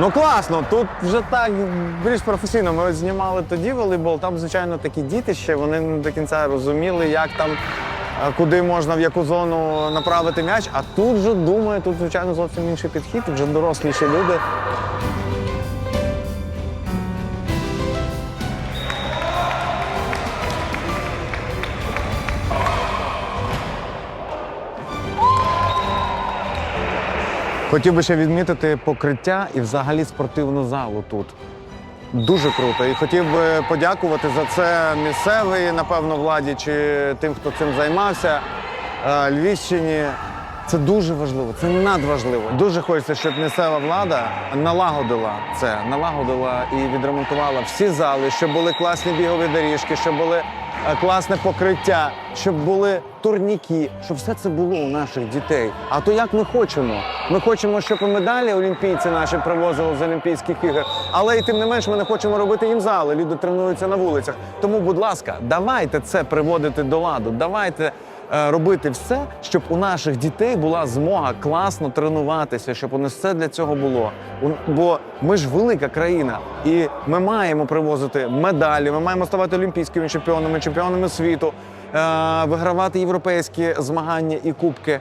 Ну класно, тут вже так більш професійно. Ми знімали тоді волейбол. Там, звичайно, такі діти ще вони не до кінця розуміли, як там, е, куди можна, в яку зону направити м'яч. А тут же думаю, тут, звичайно, зовсім інший підхід, вже доросліші люди. Хотів би ще відмітити покриття і взагалі спортивну залу тут. Дуже круто. І хотів би подякувати за це місцевій, напевно, владі чи тим, хто цим займався. е, Львівщині. Це дуже важливо, це надважливо. Дуже хочеться, щоб місцева влада налагодила це, налагодила і відремонтувала всі зали, щоб були класні бігові доріжки, щоб були класне покриття, щоб були турніки, щоб все це було у наших дітей. А то як ми хочемо? Ми хочемо, щоб медалі олімпійці наші привозили з Олімпійських ігор, але і тим не менш ми не хочемо робити їм зали. Люди тренуються на вулицях. Тому, будь ласка, давайте це приводити до ладу. Давайте е, робити все, щоб у наших дітей була змога класно тренуватися, щоб у нас все для цього було. Бо ми ж велика країна, і ми маємо привозити медалі. Ми маємо ставати олімпійськими чемпіонами, чемпіонами світу, е, вигравати європейські змагання і кубки.